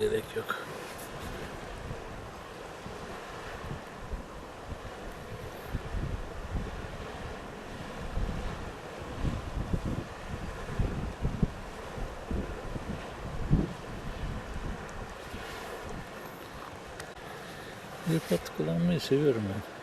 Gerek yok. iPad kullanmayı seviyorum ben.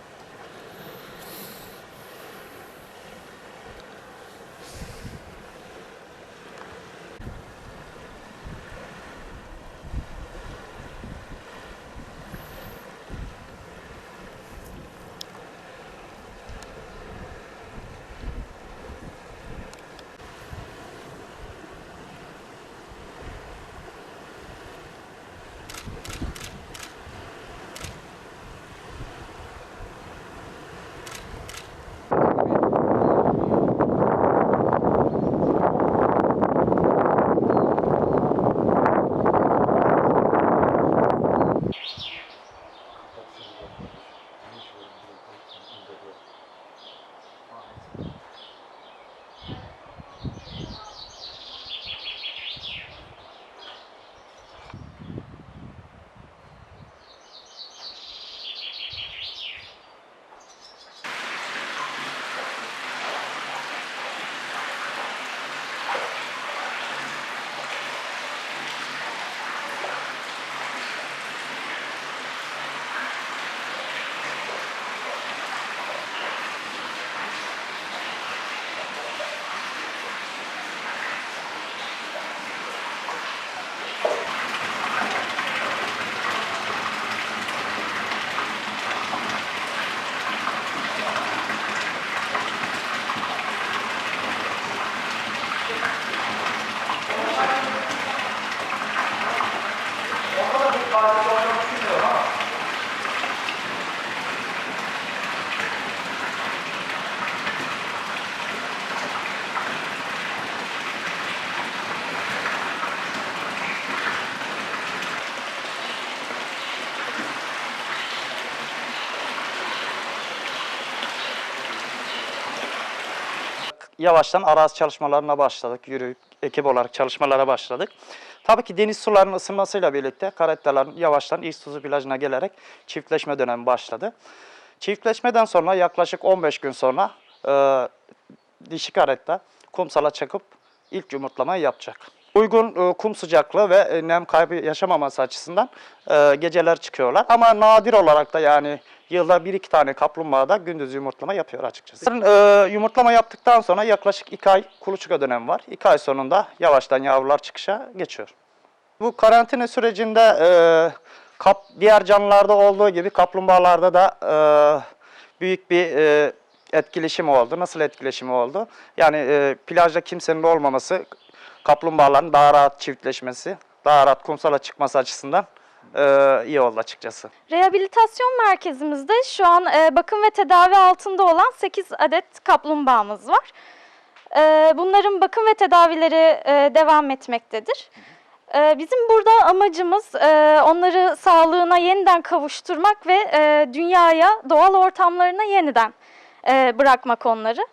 Yavaştan arazi çalışmalarına başladık. Yürüyüp ekip olarak çalışmalara başladık. Tabii ki deniz sularının ısınmasıyla birlikte karettaların yavaştan İztuzu plajına gelerek çiftleşme dönemi başladı. Çiftleşmeden sonra yaklaşık 15 gün sonra e, dişi karetta kumsala çakıp ilk yumurtlamayı yapacak. Uygun e, kum sıcaklığı ve e, nem kaybı yaşamaması açısından e, geceler çıkıyorlar. Ama nadir olarak da yani yılda bir iki tane kaplumbağa da gündüz yumurtlama yapıyor açıkçası. Yumurtlama yaptıktan sonra yaklaşık iki ay kuluçka dönemi var. İki ay sonunda yavaştan yavrular çıkışa geçiyor. Bu karantina sürecinde kap, diğer canlılarda olduğu gibi kaplumbağalarda da büyük bir etkileşim oldu. Nasıl etkileşimi oldu? Yani e, plajda kimsenin olmaması, kaplumbağaların daha rahat çiftleşmesi, daha rahat kumsala çıkması açısından e, iyi oldu açıkçası. Rehabilitasyon merkezimizde şu an e, bakım ve tedavi altında olan 8 adet kaplumbağamız var. E, bunların bakım ve tedavileri e, devam etmektedir. E, bizim burada amacımız e, onları sağlığına yeniden kavuşturmak ve e, dünyaya, doğal ortamlarına yeniden bırakmak onları.